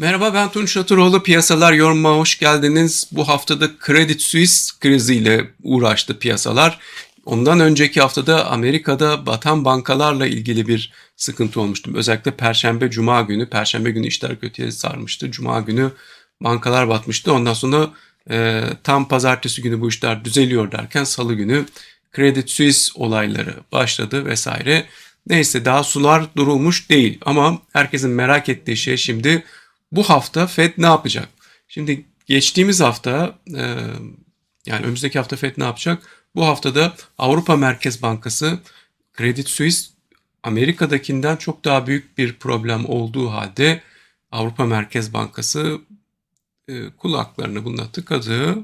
Merhaba ben Tunç Şatıroğlu. Piyasalar yorumuma hoş geldiniz. Bu haftada Credit Suisse kriziyle uğraştı piyasalar. Ondan önceki haftada Amerika'da batan bankalarla ilgili bir sıkıntı olmuştu. Özellikle Perşembe, Cuma günü. Perşembe günü işler kötüye sarmıştı. Cuma günü bankalar batmıştı. Ondan sonra e, tam pazartesi günü bu işler düzeliyor derken salı günü Credit Suisse olayları başladı vesaire. Neyse daha sular durulmuş değil ama herkesin merak ettiği şey şimdi bu hafta Fed ne yapacak? Şimdi geçtiğimiz hafta e, yani önümüzdeki hafta Fed ne yapacak? Bu haftada Avrupa Merkez Bankası Credit Suisse Amerika'dakinden çok daha büyük bir problem olduğu halde Avrupa Merkez Bankası e, kulaklarını bununla tıkadı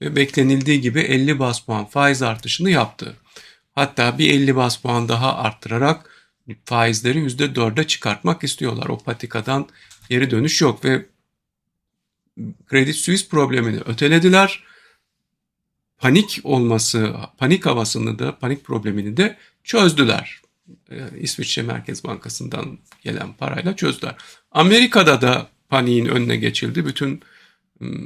ve beklenildiği gibi 50 bas puan faiz artışını yaptı. Hatta bir 50 bas puan daha arttırarak faizleri %4'e çıkartmak istiyorlar. O patikadan geri dönüş yok ve Credit Suisse problemini ötelediler. Panik olması, panik havasını da, panik problemini de çözdüler. Ee, İsviçre Merkez Bankası'ndan gelen parayla çözdüler. Amerika'da da paniğin önüne geçildi. Bütün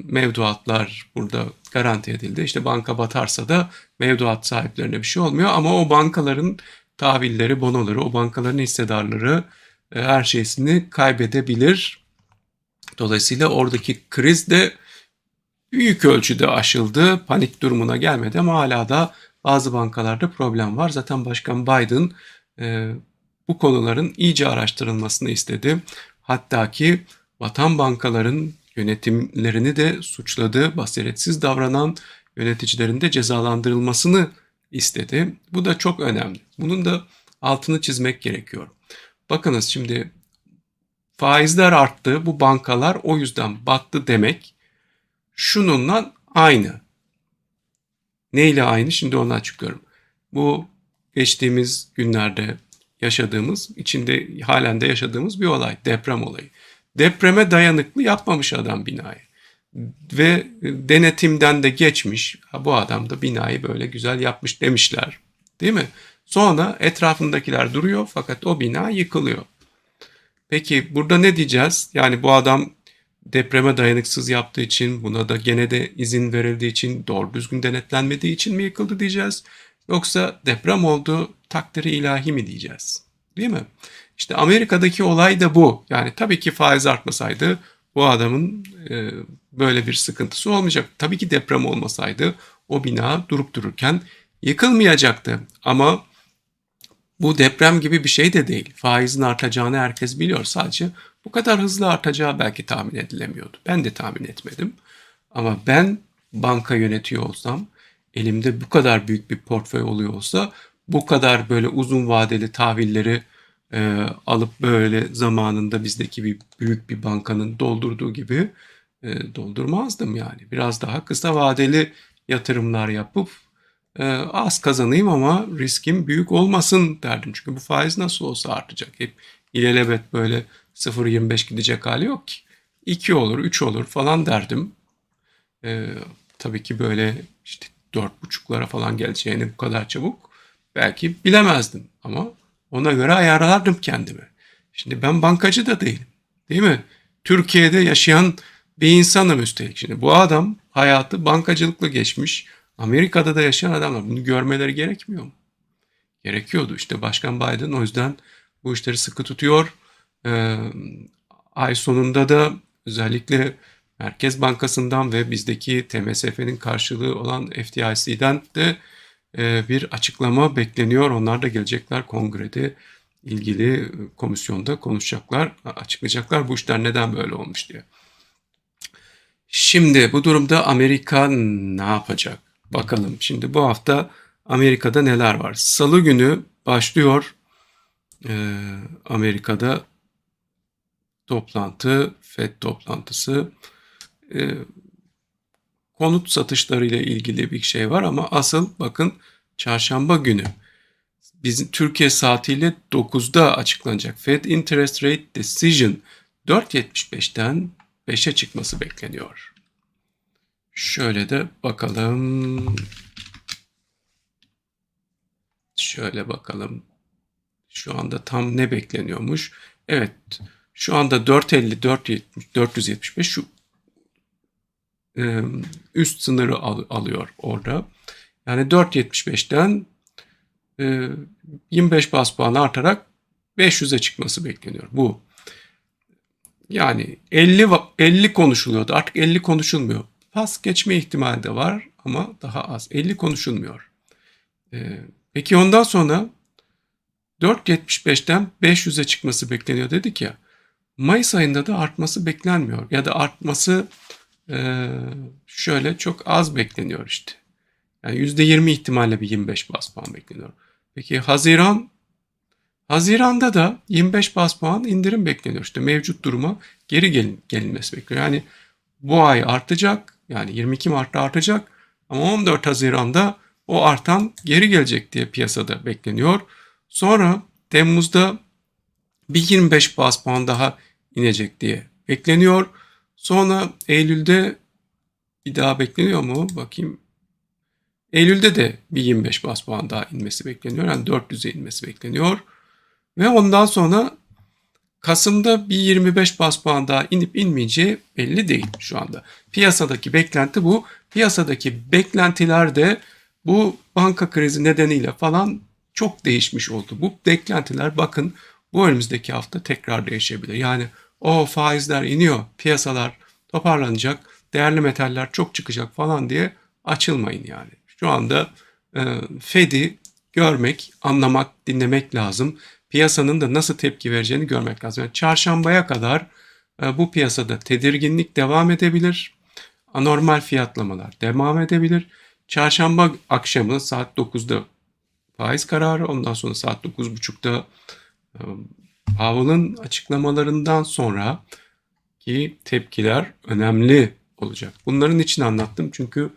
mevduatlar burada garanti edildi. İşte banka batarsa da mevduat sahiplerine bir şey olmuyor ama o bankaların tahvilleri, bonoları, o bankaların hissedarları e, her şeysini kaybedebilir. Dolayısıyla oradaki kriz de büyük ölçüde aşıldı. Panik durumuna gelmedi ama hala da bazı bankalarda problem var. Zaten Başkan Biden e, bu konuların iyice araştırılmasını istedi. Hatta ki vatan bankaların yönetimlerini de suçladı. Basiretsiz davranan yöneticilerin de cezalandırılmasını istedi. Bu da çok önemli. Bunun da altını çizmek gerekiyor. Bakınız şimdi faizler arttı. Bu bankalar o yüzden battı demek şununla aynı. Neyle aynı? Şimdi onu açıklıyorum. Bu geçtiğimiz günlerde yaşadığımız, içinde halen de yaşadığımız bir olay. Deprem olayı. Depreme dayanıklı yapmamış adam binayı. Ve denetimden de geçmiş. Bu adam da binayı böyle güzel yapmış demişler. Değil mi? Sonra etrafındakiler duruyor fakat o bina yıkılıyor. Peki burada ne diyeceğiz? Yani bu adam depreme dayanıksız yaptığı için, buna da gene de izin verildiği için, doğru düzgün denetlenmediği için mi yıkıldı diyeceğiz? Yoksa deprem oldu, takdiri ilahi mi diyeceğiz? Değil mi? İşte Amerika'daki olay da bu. Yani tabii ki faiz artmasaydı bu adamın e, böyle bir sıkıntısı olmayacak. Tabii ki deprem olmasaydı o bina durup dururken yıkılmayacaktı. Ama bu deprem gibi bir şey de değil. Faizin artacağını herkes biliyor. Sadece bu kadar hızlı artacağı belki tahmin edilemiyordu. Ben de tahmin etmedim. Ama ben banka yönetiyor olsam, elimde bu kadar büyük bir portföy oluyor olsa bu kadar böyle uzun vadeli tahvilleri e, alıp böyle zamanında bizdeki bir büyük bir bankanın doldurduğu gibi e, doldurmazdım yani. Biraz daha kısa vadeli yatırımlar yapıp az kazanayım ama riskim büyük olmasın derdim. Çünkü bu faiz nasıl olsa artacak. Hep ilelebet böyle 0.25 gidecek hali yok ki. 2 olur, 3 olur falan derdim. E, tabii ki böyle işte 4.5'lara falan geleceğini bu kadar çabuk belki bilemezdim ama ona göre ayarlardım kendimi. Şimdi ben bankacı da değilim. Değil mi? Türkiye'de yaşayan bir insanım üstelik. Şimdi bu adam hayatı bankacılıkla geçmiş. Amerika'da da yaşayan adamlar. Bunu görmeleri gerekmiyor mu? Gerekiyordu. İşte Başkan Biden o yüzden bu işleri sıkı tutuyor. Ee, ay sonunda da özellikle Merkez Bankası'ndan ve bizdeki TMSF'nin karşılığı olan FDIC'den de e, bir açıklama bekleniyor. Onlar da gelecekler kongrede ilgili komisyonda konuşacaklar, açıklayacaklar bu işler neden böyle olmuş diye. Şimdi bu durumda Amerika ne yapacak? Bakalım. Şimdi bu hafta Amerika'da neler var? Salı günü başlıyor e, Amerika'da toplantı, FED toplantısı. E, konut satışları ile ilgili bir şey var ama asıl bakın çarşamba günü bizim Türkiye saatiyle 9'da açıklanacak Fed Interest Rate Decision 4.75'ten 5'e çıkması bekleniyor. Şöyle de bakalım. Şöyle bakalım. Şu anda tam ne bekleniyormuş? Evet. Şu anda 450, 470, 475 şu üst sınırı al- alıyor orada. Yani 4.75'ten e, 25 bas puan artarak 500'e çıkması bekleniyor. Bu yani 50 va- 50 konuşuluyordu. Artık 50 konuşulmuyor. Pas geçme ihtimali de var ama daha az. 50 konuşulmuyor. E, peki ondan sonra 4.75'ten 500'e çıkması bekleniyor dedik ya. Mayıs ayında da artması beklenmiyor. Ya da artması e, şöyle çok az bekleniyor işte. Yani %20 ihtimalle bir 25 bas puan bekleniyor. Peki Haziran Haziran'da da 25 bas puan indirim bekleniyor. İşte mevcut duruma geri gelin, gelinmesi bekleniyor. Yani bu ay artacak. Yani 22 Mart'ta artacak. Ama 14 Haziran'da o artan geri gelecek diye piyasada bekleniyor. Sonra Temmuz'da bir 25 bas puan daha inecek diye bekleniyor. Sonra Eylül'de bir daha bekleniyor mu? Bakayım. Eylül'de de bir 25 bas puan daha inmesi bekleniyor. Yani 400'e inmesi bekleniyor. Ve ondan sonra Kasım'da bir 25 bas puan daha inip inmeyeceği belli değil şu anda. Piyasadaki beklenti bu. Piyasadaki beklentiler de bu banka krizi nedeniyle falan çok değişmiş oldu. Bu beklentiler bakın bu önümüzdeki hafta tekrar değişebilir. Yani o faizler iniyor, piyasalar toparlanacak, değerli metaller çok çıkacak falan diye açılmayın yani. Şu anda e, Fed'i görmek, anlamak, dinlemek lazım. Piyasanın da nasıl tepki vereceğini görmek lazım. Yani çarşambaya kadar e, bu piyasada tedirginlik devam edebilir. Anormal fiyatlamalar devam edebilir. Çarşamba akşamı saat 9'da faiz kararı, ondan sonra saat 9.30'da e, Powell'ın açıklamalarından sonra ki tepkiler önemli olacak. Bunların için anlattım çünkü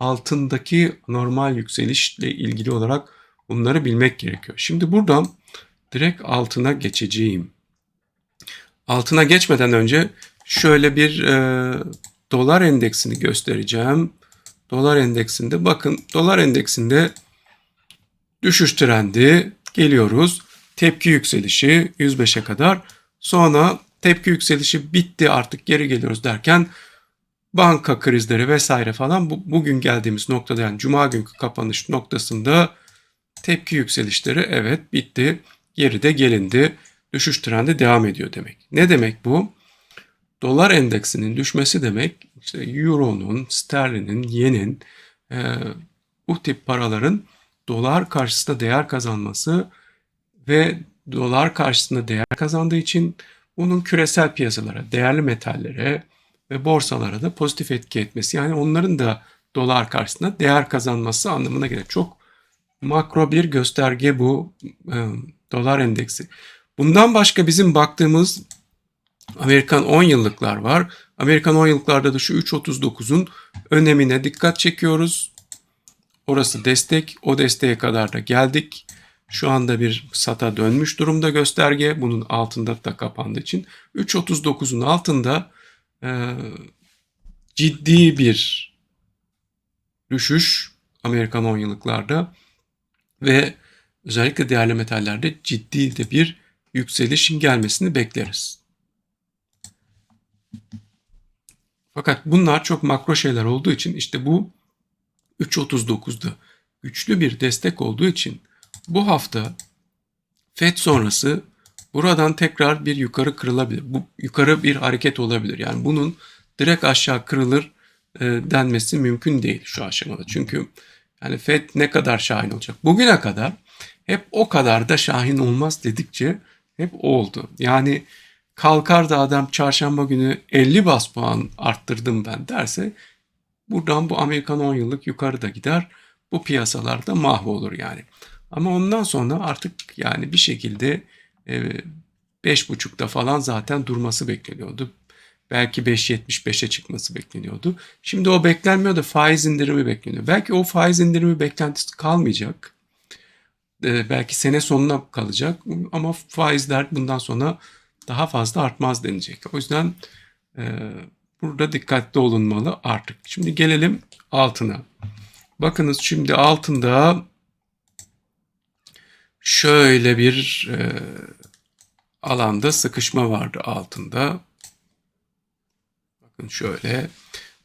altındaki normal yükselişle ilgili olarak bunları bilmek gerekiyor. Şimdi buradan direkt altına geçeceğim. Altına geçmeden önce şöyle bir e, dolar endeksini göstereceğim. Dolar endeksinde bakın dolar endeksinde düşüş trendi geliyoruz. Tepki yükselişi 105'e kadar. Sonra tepki yükselişi bitti artık geri geliyoruz derken banka krizleri vesaire falan bu, bugün geldiğimiz noktada yani cuma günkü kapanış noktasında tepki yükselişleri evet bitti. Geride gelindi. Düşüş trendi devam ediyor demek. Ne demek bu? Dolar endeksinin düşmesi demek işte euronun, sterlinin, yenin e, bu tip paraların dolar karşısında değer kazanması ve dolar karşısında değer kazandığı için bunun küresel piyasalara, değerli metallere ve borsalara da pozitif etki etmesi. Yani onların da dolar karşısında değer kazanması anlamına gelir. Çok makro bir gösterge bu e, dolar endeksi. Bundan başka bizim baktığımız Amerikan 10 yıllıklar var. Amerikan 10 yıllıklarda da şu 3.39'un önemine dikkat çekiyoruz. Orası destek. O desteğe kadar da geldik. Şu anda bir sata dönmüş durumda gösterge. Bunun altında da kapandığı için. 3.39'un altında e, ciddi bir düşüş Amerikan 10 yıllıklarda ve özellikle değerli metallerde ciddi de bir yükselişin gelmesini bekleriz. Fakat bunlar çok makro şeyler olduğu için işte bu 3.39'da güçlü bir destek olduğu için bu hafta FED sonrası buradan tekrar bir yukarı kırılabilir. Bu yukarı bir hareket olabilir. Yani bunun direkt aşağı kırılır e, denmesi mümkün değil şu aşamada. Çünkü yani FED ne kadar şahin olacak? Bugüne kadar hep o kadar da şahin olmaz dedikçe hep oldu. Yani kalkar da adam çarşamba günü 50 bas puan arttırdım ben derse buradan bu Amerikan 10 yıllık yukarıda gider. Bu piyasalarda mahvolur yani. Ama ondan sonra artık yani bir şekilde e, 5.5'da falan zaten durması bekleniyordu. Belki 5.75'e çıkması bekleniyordu. Şimdi o beklenmiyor da faiz indirimi bekleniyor. Belki o faiz indirimi beklentisi kalmayacak. E, belki sene sonuna kalacak ama faizler bundan sonra daha fazla artmaz denecek. O yüzden e, burada dikkatli olunmalı artık. Şimdi gelelim altına. Bakınız şimdi altında şöyle bir e, alanda sıkışma vardı altında. Bakın şöyle.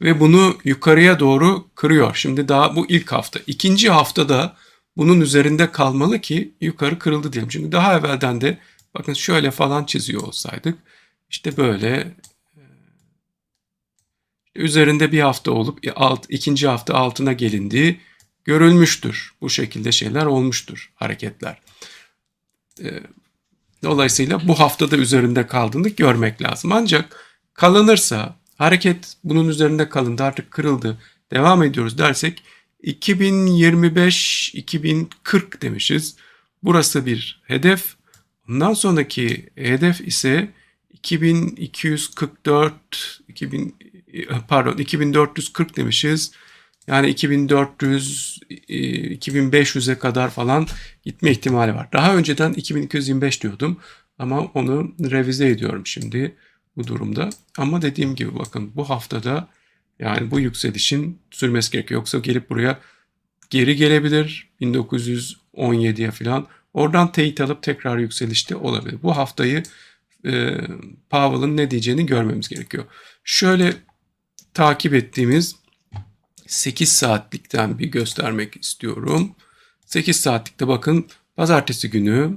Ve bunu yukarıya doğru kırıyor. Şimdi daha bu ilk hafta. İkinci haftada bunun üzerinde kalmalı ki yukarı kırıldı diyelim. Çünkü daha evvelden de bakın şöyle falan çiziyor olsaydık işte böyle üzerinde bir hafta olup alt, ikinci hafta altına gelindiği görülmüştür. Bu şekilde şeyler olmuştur, hareketler. Ee, dolayısıyla bu haftada üzerinde kaldığını görmek lazım. Ancak kalınırsa hareket bunun üzerinde kalındı artık kırıldı devam ediyoruz dersek 2025-2040 demişiz. Burası bir hedef. Ondan sonraki hedef ise 2244 2000 pardon 2440 demişiz. Yani 2400 2500'e kadar falan gitme ihtimali var. Daha önceden 2225 diyordum ama onu revize ediyorum şimdi bu durumda. Ama dediğim gibi bakın bu haftada yani bu yükselişin sürmesi gerekiyor. Yoksa gelip buraya geri gelebilir 1917'ye falan. Oradan teyit alıp tekrar yükselişte olabilir. Bu haftayı e, Powell'ın ne diyeceğini görmemiz gerekiyor. Şöyle takip ettiğimiz 8 saatlikten bir göstermek istiyorum. 8 saatlikte bakın pazartesi günü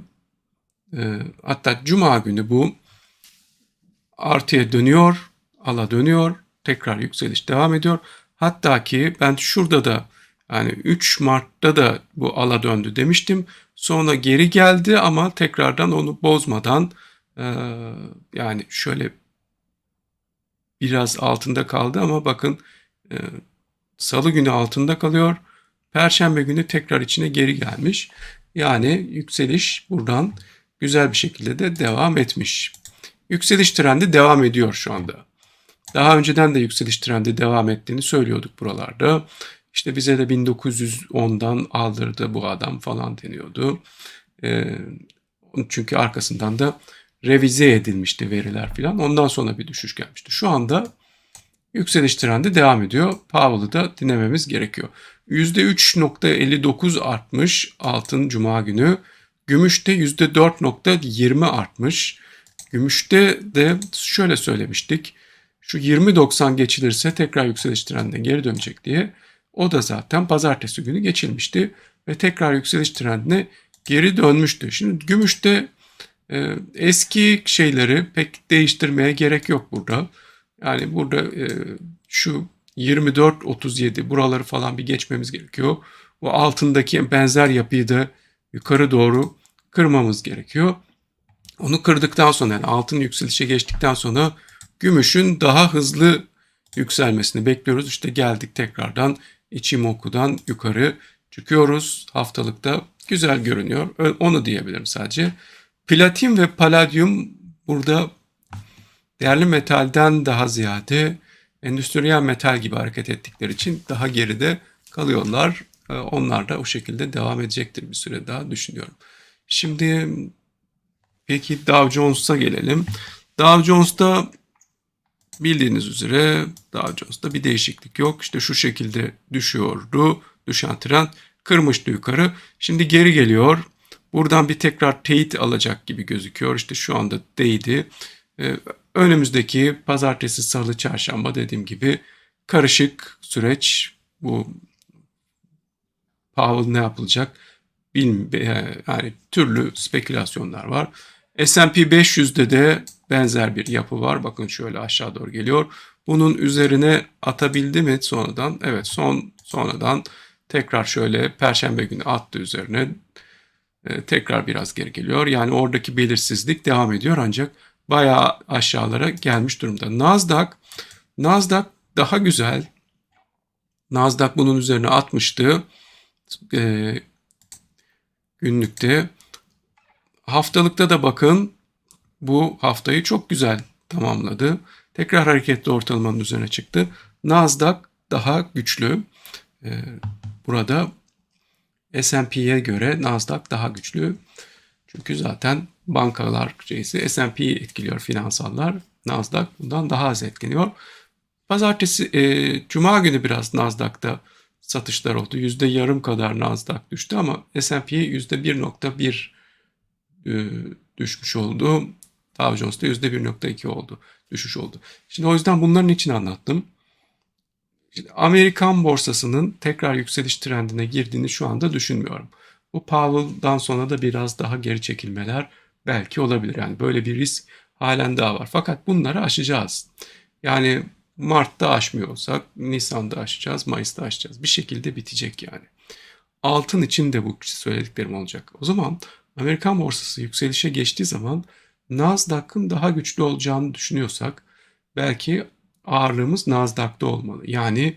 e, hatta cuma günü bu artıya dönüyor, ala dönüyor, tekrar yükseliş devam ediyor. Hatta ki ben şurada da yani 3 Mart'ta da bu ala döndü demiştim. Sonra geri geldi ama tekrardan onu bozmadan e, yani şöyle biraz altında kaldı ama bakın e, salı günü altında kalıyor. Perşembe günü tekrar içine geri gelmiş. Yani yükseliş buradan güzel bir şekilde de devam etmiş. Yükseliş trendi devam ediyor şu anda. Daha önceden de yükseliş trendi devam ettiğini söylüyorduk buralarda. İşte bize de 1910'dan aldırdı bu adam falan deniyordu. E, çünkü arkasından da revize edilmişti veriler filan. Ondan sonra bir düşüş gelmişti. Şu anda yükseliş trendi devam ediyor. Powell'ı da dinlememiz gerekiyor. %3.59 artmış altın cuma günü. Gümüşte %4.20 artmış. Gümüşte de şöyle söylemiştik. Şu 20.90 geçilirse tekrar yükseliş trendine geri dönecek diye. O da zaten pazartesi günü geçilmişti ve tekrar yükseliş trendine geri dönmüştü. Şimdi gümüşte e, eski şeyleri pek değiştirmeye gerek yok burada. Yani burada e, şu 24-37 buraları falan bir geçmemiz gerekiyor. Bu altındaki benzer yapıyı da yukarı doğru kırmamız gerekiyor. Onu kırdıktan sonra yani altın yükselişe geçtikten sonra gümüşün daha hızlı yükselmesini bekliyoruz. İşte geldik tekrardan Ichimoku'dan yukarı çıkıyoruz. Haftalıkta güzel görünüyor. Onu diyebilirim sadece. Platin ve paladyum burada değerli metalden daha ziyade endüstriyel metal gibi hareket ettikleri için daha geride kalıyorlar. Onlar da o şekilde devam edecektir bir süre daha düşünüyorum. Şimdi peki Dow Jones'a gelelim. Dow Jones'ta bildiğiniz üzere Dow Jones'ta bir değişiklik yok. İşte şu şekilde düşüyordu. Düşen trend kırmıştı yukarı. Şimdi geri geliyor. Buradan bir tekrar teyit alacak gibi gözüküyor. İşte şu anda değdi. Ee, önümüzdeki pazartesi, salı, çarşamba dediğim gibi karışık süreç. Bu Powell ne yapılacak? Bilmiyorum. Yani türlü spekülasyonlar var. S&P 500'de de benzer bir yapı var. Bakın şöyle aşağı doğru geliyor. Bunun üzerine atabildi mi sonradan? Evet son sonradan tekrar şöyle perşembe günü attı üzerine. Ee, tekrar biraz geri geliyor. Yani oradaki belirsizlik devam ediyor ancak bayağı aşağılara gelmiş durumda. Nasdaq Nasdaq daha güzel. Nasdaq bunun üzerine atmıştı. E, günlükte. Haftalıkta da bakın bu haftayı çok güzel tamamladı. Tekrar hareketli ortalamanın üzerine çıktı. Nasdaq daha güçlü. E, burada S&P'ye göre Nasdaq daha güçlü. Çünkü zaten bankalar şeysi S&P'yi etkiliyor finansallar. Nasdaq bundan daha az etkileniyor. Pazartesi, e, Cuma günü biraz Nasdaq'ta satışlar oldu. Yüzde yarım kadar Nasdaq düştü ama S&P yüzde 1.1 e, düşmüş oldu. Dow Jones'ta %1.2 oldu. Düşüş oldu. Şimdi o yüzden bunların için anlattım. Şimdi Amerikan borsasının tekrar yükseliş trendine girdiğini şu anda düşünmüyorum. Bu Powell'dan sonra da biraz daha geri çekilmeler belki olabilir. Yani böyle bir risk halen daha var. Fakat bunları aşacağız. Yani Mart'ta aşmıyor Nisan'da aşacağız, Mayıs'ta aşacağız. Bir şekilde bitecek yani. Altın için de bu söylediklerim olacak. O zaman Amerikan borsası yükselişe geçtiği zaman Nasdaq'ın daha güçlü olacağını düşünüyorsak belki ağırlığımız Nasdaq'ta olmalı. Yani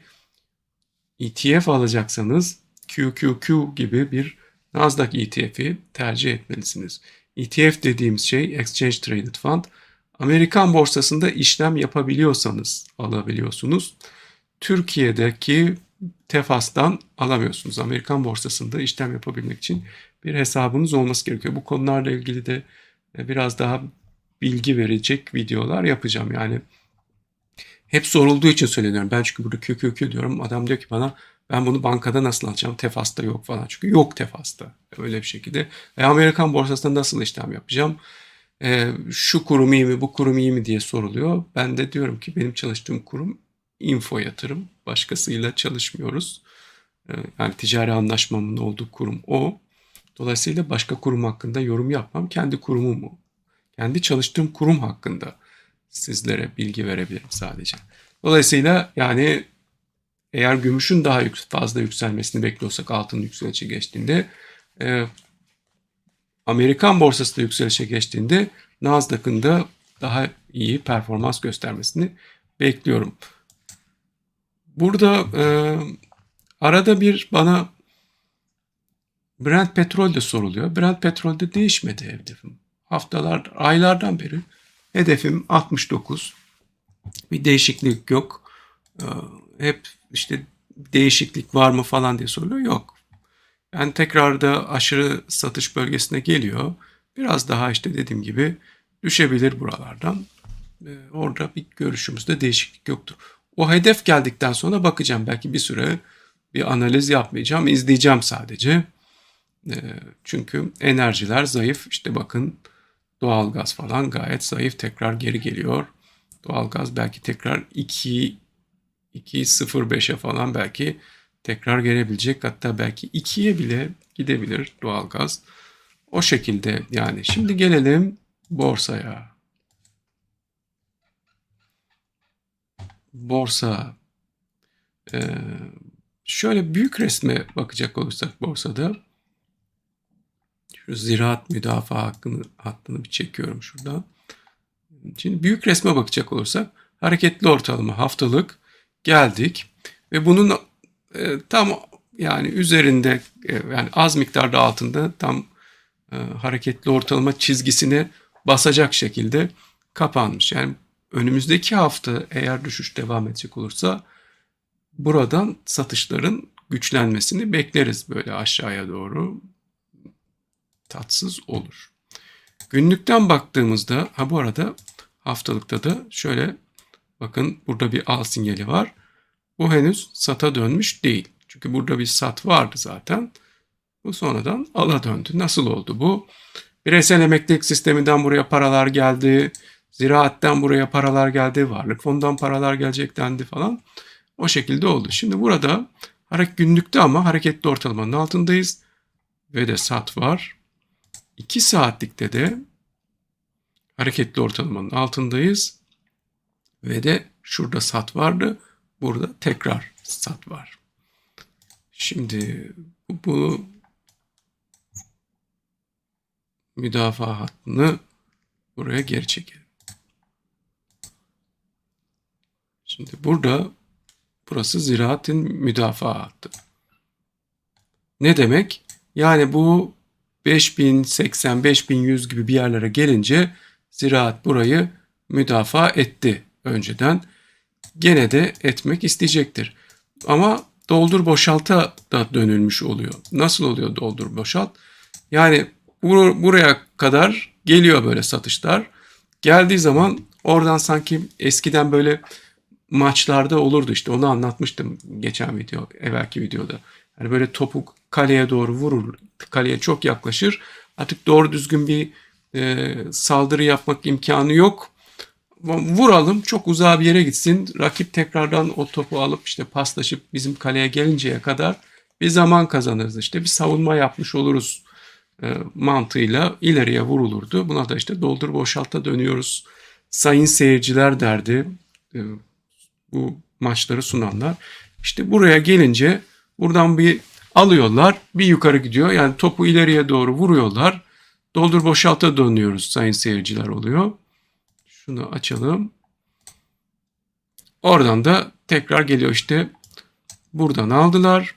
ETF alacaksanız QQQ gibi bir Nasdaq ETF'i tercih etmelisiniz. ETF dediğimiz şey Exchange Traded Fund. Amerikan borsasında işlem yapabiliyorsanız alabiliyorsunuz. Türkiye'deki Tefas'tan alamıyorsunuz. Amerikan borsasında işlem yapabilmek için bir hesabınız olması gerekiyor. Bu konularla ilgili de biraz daha bilgi verecek videolar yapacağım. Yani hep sorulduğu için söyleniyorum. Ben çünkü burada QQQ diyorum. Adam diyor ki bana ben bunu bankada nasıl alacağım? Tefas'ta yok falan. Çünkü yok Tefas'ta. Öyle bir şekilde. E, Amerikan borsasında nasıl işlem yapacağım? E, şu kurum iyi mi, bu kurum iyi mi diye soruluyor. Ben de diyorum ki benim çalıştığım kurum info yatırım. Başkasıyla çalışmıyoruz. E, yani ticari anlaşmamın olduğu kurum o. Dolayısıyla başka kurum hakkında yorum yapmam. Kendi kurumumu, kendi çalıştığım kurum hakkında sizlere bilgi verebilirim sadece. Dolayısıyla yani eğer gümüşün daha fazla yükselmesini bekliyorsak altın yükselişe geçtiğinde e, Amerikan borsası da yükselişe geçtiğinde Nasdaq'ın da daha iyi performans göstermesini bekliyorum. Burada e, arada bir bana Brent petrol de soruluyor. Brent petrolde değişmedi hedefim. Haftalar, aylardan beri hedefim 69. Bir değişiklik yok. Ee, hep işte değişiklik var mı falan diye soruluyor. Yok. Yani tekrar da aşırı satış bölgesine geliyor. Biraz daha işte dediğim gibi düşebilir buralardan. Ee, orada bir görüşümüzde değişiklik yoktur. O hedef geldikten sonra bakacağım. Belki bir süre bir analiz yapmayacağım. izleyeceğim sadece. Ee, çünkü enerjiler zayıf. İşte bakın doğalgaz falan gayet zayıf. Tekrar geri geliyor. Doğalgaz belki tekrar 2 2.05'e falan belki tekrar gelebilecek. Hatta belki 2'ye bile gidebilir doğalgaz. O şekilde yani. Şimdi gelelim borsaya. Borsa. Ee, şöyle büyük resme bakacak olursak borsada şu ziraat müdafaa hakkını, hattını bir çekiyorum şuradan. Şimdi büyük resme bakacak olursak hareketli ortalama haftalık geldik ve bunun e, tam yani üzerinde e, yani az miktarda altında tam e, hareketli ortalama çizgisine basacak şekilde kapanmış. Yani önümüzdeki hafta eğer düşüş devam edecek olursa buradan satışların güçlenmesini bekleriz böyle aşağıya doğru tatsız olur. Günlükten baktığımızda ha bu arada haftalıkta da şöyle bakın burada bir al sinyali var. Bu henüz sata dönmüş değil. Çünkü burada bir sat vardı zaten. Bu sonradan ala döndü. Nasıl oldu bu? Bireysel emeklilik sisteminden buraya paralar geldi. Ziraatten buraya paralar geldi. Varlık fondan paralar gelecek dendi falan. O şekilde oldu. Şimdi burada günlükte ama hareketli ortalamanın altındayız. Ve de sat var. 2 saatlikte de hareketli ortalamanın altındayız. Ve de şurada sat vardı. Burada tekrar sat var. Şimdi bu müdafaa hattını buraya geri çekelim. Şimdi burada burası ziraatin müdafaa hattı. Ne demek? Yani bu 5080, 5100 gibi bir yerlere gelince ziraat burayı müdafaa etti önceden. Gene de etmek isteyecektir. Ama doldur boşalta da dönülmüş oluyor. Nasıl oluyor doldur boşalt? Yani bur buraya kadar geliyor böyle satışlar. Geldiği zaman oradan sanki eskiden böyle maçlarda olurdu işte onu anlatmıştım geçen video, evvelki videoda. Yani böyle topu kaleye doğru vurur, kaleye çok yaklaşır. Artık doğru düzgün bir e, saldırı yapmak imkanı yok. Vuralım çok uzağa bir yere gitsin. Rakip tekrardan o topu alıp işte paslaşıp bizim kaleye gelinceye kadar bir zaman kazanırız. İşte bir savunma yapmış oluruz e, mantığıyla ileriye vurulurdu. Buna da işte doldur boşalta dönüyoruz. Sayın seyirciler derdi e, bu maçları sunanlar. İşte buraya gelince buradan bir alıyorlar bir yukarı gidiyor. Yani topu ileriye doğru vuruyorlar. Doldur boşalta dönüyoruz sayın seyirciler oluyor. Şunu açalım. Oradan da tekrar geliyor işte. Buradan aldılar.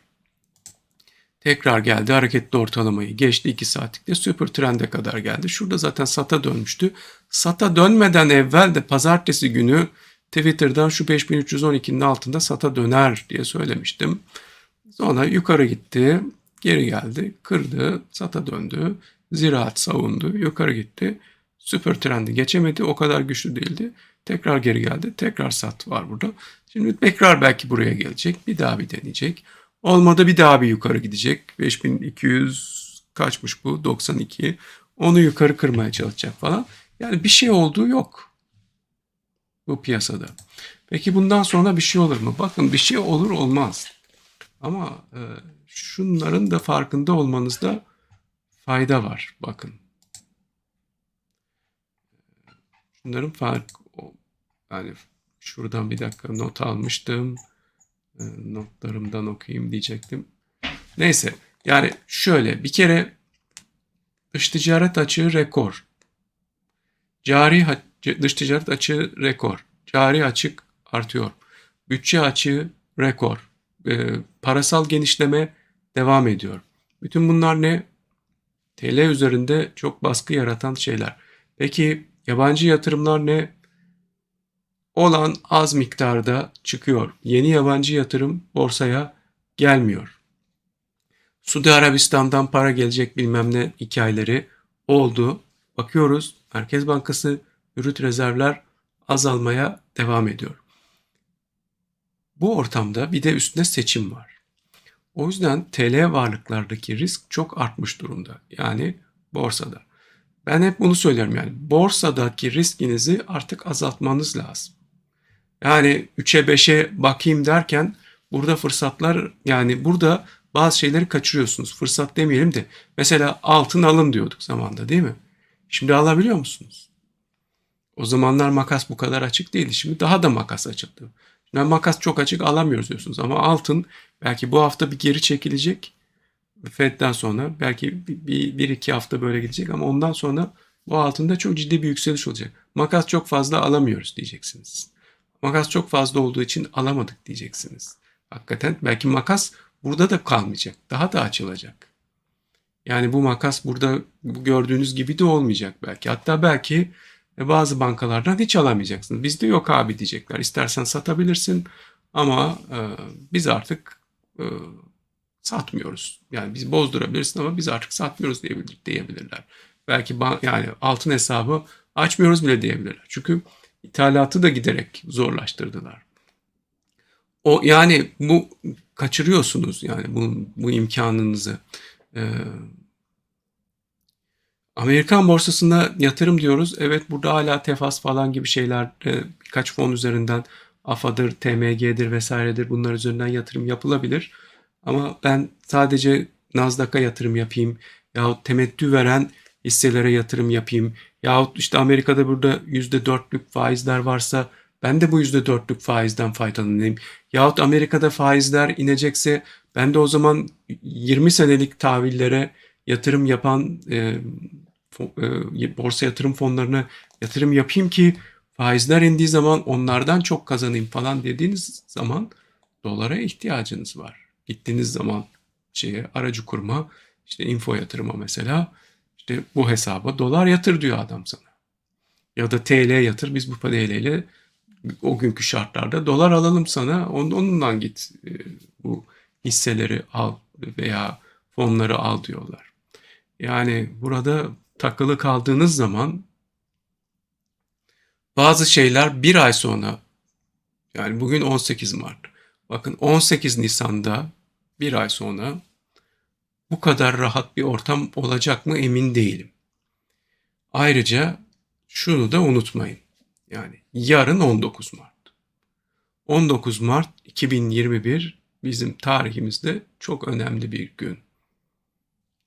Tekrar geldi hareketli ortalamayı geçti 2 saatlikte süper trende kadar geldi. Şurada zaten SAT'a dönmüştü. SAT'a dönmeden evvel de pazartesi günü Twitter'dan şu 5312'nin altında SAT'a döner diye söylemiştim. Sonra yukarı gitti, geri geldi, kırdı, SAT'a döndü, ziraat savundu, yukarı gitti. Süper trendi geçemedi, o kadar güçlü değildi. Tekrar geri geldi, tekrar SAT var burada. Şimdi tekrar belki buraya gelecek, bir daha bir deneyecek. Olmadı bir daha bir yukarı gidecek. 5200 kaçmış bu? 92. Onu yukarı kırmaya çalışacak falan. Yani bir şey olduğu yok bu piyasada. Peki bundan sonra bir şey olur mu? Bakın bir şey olur olmaz. Ama e, şunların da farkında olmanızda fayda var. Bakın. Şunların fark yani şuradan bir dakika not almıştım. E, notlarımdan okuyayım diyecektim. Neyse yani şöyle bir kere dış ticaret açığı rekor. Cari dış ticaret açığı rekor. Cari açık artıyor. Bütçe açığı rekor. E, parasal genişleme devam ediyor. Bütün bunlar ne? TL üzerinde çok baskı yaratan şeyler. Peki yabancı yatırımlar ne? olan az miktarda çıkıyor. Yeni yabancı yatırım borsaya gelmiyor. Suudi Arabistan'dan para gelecek bilmem ne hikayeleri oldu. Bakıyoruz Merkez Bankası brüt rezervler azalmaya devam ediyor. Bu ortamda bir de üstünde seçim var. O yüzden TL varlıklardaki risk çok artmış durumda. Yani borsada. Ben hep bunu söylerim yani borsadaki riskinizi artık azaltmanız lazım. Yani 3'e 5'e bakayım derken burada fırsatlar yani burada bazı şeyleri kaçırıyorsunuz. Fırsat demeyelim de mesela altın alın diyorduk zamanda değil mi? Şimdi alabiliyor musunuz? O zamanlar makas bu kadar açık değildi. Şimdi daha da makas açıldı. Yani makas çok açık alamıyoruz diyorsunuz ama altın belki bu hafta bir geri çekilecek. Fed'den sonra belki bir, bir, iki hafta böyle gidecek ama ondan sonra bu altında çok ciddi bir yükseliş olacak. Makas çok fazla alamıyoruz diyeceksiniz. Makas çok fazla olduğu için alamadık diyeceksiniz. Hakikaten belki makas burada da kalmayacak. Daha da açılacak. Yani bu makas burada gördüğünüz gibi de olmayacak belki. Hatta belki bazı bankalardan hiç alamayacaksınız. Bizde yok abi diyecekler. İstersen satabilirsin ama e, biz artık e, satmıyoruz. Yani biz bozdurabilirsin ama biz artık satmıyoruz diyebilir, diyebilirler. Belki yani altın hesabı açmıyoruz bile diyebilirler. Çünkü ithalatı da giderek zorlaştırdılar. O yani bu kaçırıyorsunuz yani bu, bu imkanınızı. Ee, Amerikan borsasında yatırım diyoruz. Evet burada hala tefas falan gibi şeyler e, birkaç fon üzerinden AFA'dır, TMG'dir vesairedir bunlar üzerinden yatırım yapılabilir. Ama ben sadece Nasdaq'a yatırım yapayım yahut temettü veren hisselere yatırım yapayım Yahut işte Amerika'da burada %4'lük faizler varsa ben de bu %4'lük faizden faydalanayım. Yahut Amerika'da faizler inecekse ben de o zaman 20 senelik tahvillere yatırım yapan e, borsa yatırım fonlarına yatırım yapayım ki faizler indiği zaman onlardan çok kazanayım falan dediğiniz zaman dolara ihtiyacınız var. Gittiğiniz zaman şeye aracı kurma işte info yatırıma mesela işte bu hesaba dolar yatır diyor adam sana. Ya da TL yatır biz bu TL ile o günkü şartlarda dolar alalım sana onunla git e, bu hisseleri al veya fonları al diyorlar. Yani burada takılı kaldığınız zaman bazı şeyler bir ay sonra yani bugün 18 Mart. Bakın 18 Nisan'da bir ay sonra bu kadar rahat bir ortam olacak mı emin değilim. Ayrıca şunu da unutmayın. Yani yarın 19 Mart. 19 Mart 2021 bizim tarihimizde çok önemli bir gün.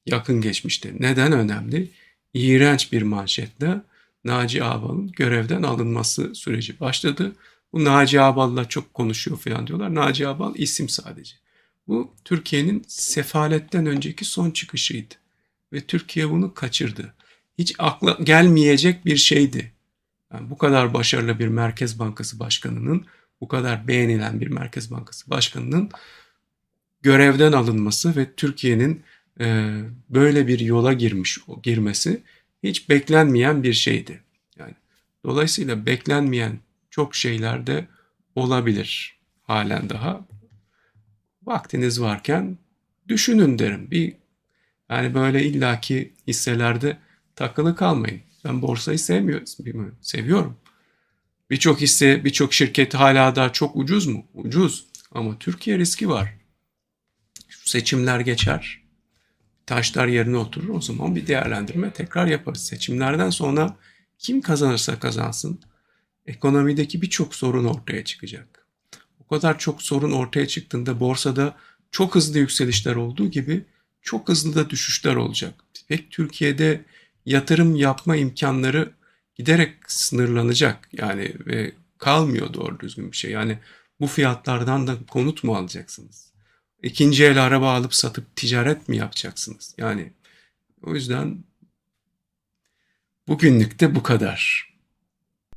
Yakın geçmişte. Neden önemli? İğrenç bir manşetle Naci Ağbal'ın görevden alınması süreci başladı. Bu Naci Ağbal'la çok konuşuyor falan diyorlar. Naci Ağbal isim sadece. Bu Türkiye'nin sefaletten önceki son çıkışıydı. Ve Türkiye bunu kaçırdı. Hiç akla gelmeyecek bir şeydi. Yani bu kadar başarılı bir Merkez Bankası Başkanı'nın, bu kadar beğenilen bir Merkez Bankası Başkanı'nın görevden alınması ve Türkiye'nin e, böyle bir yola girmiş girmesi hiç beklenmeyen bir şeydi. Yani dolayısıyla beklenmeyen çok şeyler de olabilir halen daha. Vaktiniz varken düşünün derim. Bir yani böyle illaki hisselerde takılı kalmayın. Ben borsayı sevmiyorum, seviyorum. Birçok hisse, birçok şirket hala daha çok ucuz mu? Ucuz. Ama Türkiye riski var. Şu seçimler geçer. Taşlar yerine oturur. O zaman bir değerlendirme tekrar yaparız. Seçimlerden sonra kim kazanırsa kazansın ekonomideki birçok sorun ortaya çıkacak. O kadar çok sorun ortaya çıktığında borsada çok hızlı yükselişler olduğu gibi çok hızlı da düşüşler olacak. Pek Türkiye'de yatırım yapma imkanları giderek sınırlanacak. Yani ve kalmıyor doğru düzgün bir şey. Yani bu fiyatlardan da konut mu alacaksınız? İkinci el araba alıp satıp ticaret mi yapacaksınız? Yani o yüzden bugünlük de bu kadar.